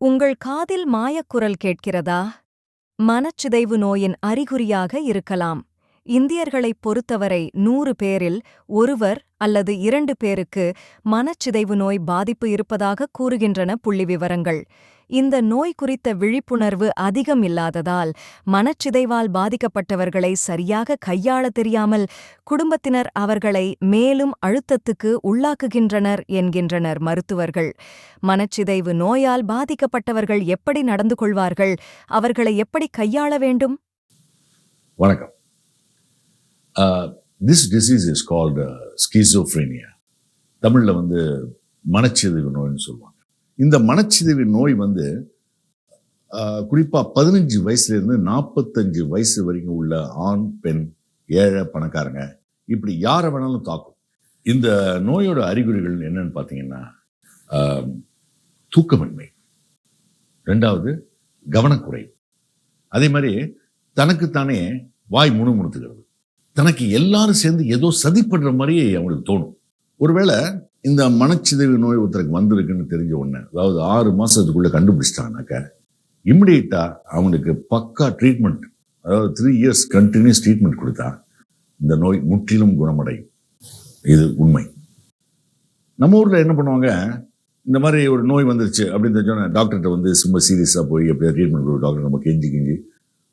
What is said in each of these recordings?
உங்கள் காதில் மாயக்குரல் கேட்கிறதா? மனச்சிதைவு நோயின் அறிகுறியாக இருக்கலாம். இந்தியர்களைப் பொறுத்தவரை நூறு பேரில் ஒருவர் அல்லது இரண்டு பேருக்கு மனச்சிதைவு நோய் பாதிப்பு இருப்பதாக கூறுகின்றன புள்ளிவிவரங்கள். இந்த நோய் குறித்த விழிப்புணர்வு அதிகம் இல்லாததால் மனச்சிதைவால் பாதிக்கப்பட்டவர்களை சரியாக கையாள தெரியாமல் குடும்பத்தினர் அவர்களை மேலும் அழுத்தத்துக்கு உள்ளாக்குகின்றனர் என்கின்றனர் மருத்துவர்கள். மனச்சிதைவு நோயால் பாதிக்கப்பட்டவர்கள் எப்படி நடந்து கொள்வார்கள்? அவர்களை எப்படி கையாள வேண்டும்? வணக்கம். This disease is called schizophrenia தமிழில் வந்து மனச்சிதைவு நோய்னு சொல்லுவாங்க. இந்த மனச்சிதைவு நோய் வந்து குறிப்பாக பதினஞ்சு வயசுலேருந்து நாற்பத்தஞ்சு வயசு வரைக்கும் உள்ள ஆண் பெண் ஏழை பணக்காரங்க இப்படி யாரை வேணாலும் தாக்கும். இந்த நோயோட அறிகுறிகள் என்னன்னு பார்த்தீங்கன்னா ஆஹ், தூக்கமின்மை. ரெண்டாவது கவனக்குறை. அதே மாதிரி தனக்குத்தானே வாய் முணுமுணுத்துக்கிறது தனக்கு எல்லாரும் சேர்ந்து ஏதோ சதி மாதிரியே அவனுக்கு தோணும். ஒருவேளை இந்த மனச்சிதைவு நோய் ஒருத்தருக்கு வந்திருக்குன்னு தெரிஞ்ச உடனே அதாவது ஆறு மாதத்துக்குள்ளே கண்டுபிடிச்சிட்டாங்கனாக்க இம்மிடியட்டா அவனுக்கு பக்கா ட்ரீட்மெண்ட் அதாவது த்ரீ இயர்ஸ் கண்டினியூஸ் ட்ரீட்மெண்ட் கொடுத்தா இந்த நோய் முற்றிலும் குணமடையும். இது உண்மை. நம்ம ஊரில் என்ன பண்ணுவாங்க இந்த மாதிரி ஒரு நோய் வந்துருச்சு அப்படின்னு தெரிஞ்சோன்னே டாக்டர்கிட்ட வந்து சும்மா சீரியஸாக போய் எப்படியா ட்ரீட்மெண்ட் கொடுக்கும் டாக்டர் நம்ம கெஞ்சி கெஞ்சி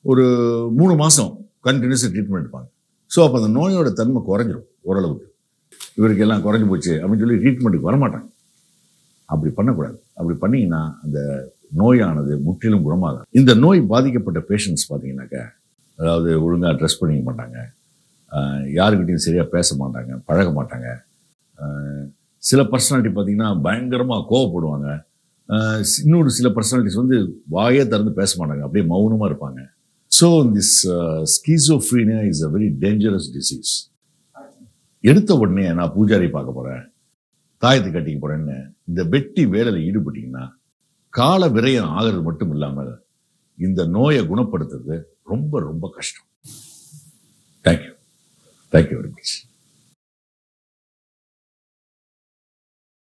ஒரு மூணு மாதம் கண்டினியூஸாக ட்ரீட்மெண்ட் எடுப்பாங்க. ஸோ அப்போ அந்த நோயோட தன்மை குறைஞ்சிரும் ஓரளவுக்கு. இவருக்கு எல்லாம் குறைஞ்சி போச்சு அப்படின்னு சொல்லி ட்ரீட்மெண்ட்டுக்கு வரமாட்டாங்க. அப்படி பண்ணக்கூடாது. அப்படி பண்ணிங்கன்னா அந்த நோயானது முற்றிலும் குணமாகும் இந்த நோய் பாதிக்கப்பட்ட பேஷண்ட்ஸ் பார்த்தீங்கன்னாக்கா அதாவது ஒழுங்காக ட்ரெஸ் பண்ணிக்க மாட்டாங்க. யாருக்கிட்டையும் சரியாக பேச மாட்டாங்க பழக மாட்டாங்க. சில பர்சனாலிட்டி பார்த்திங்கன்னா பயங்கரமாக கோவப்படுவாங்க. இன்னொரு சில பர்சனாலிட்டிஸ் வந்து வாயே திறந்து பேச மாட்டாங்க. அப்படியே மௌனமாக இருப்பாங்க. So this schizophrenia is a very dangerous disease எடுத்த உடனே நான் பூஜாரி பார்க்க போகிறேன் தாயத்தை கட்டிக்க போகிறேன்னு இந்த வெட்டி வேலையில் ஈடுபட்டிங்கன்னா கால விரயம் ஆகிறது மட்டும் இல்லாமல் இந்த நோயை குணப்படுத்துறது ரொம்ப ரொம்ப கஷ்டம். Thank you thank you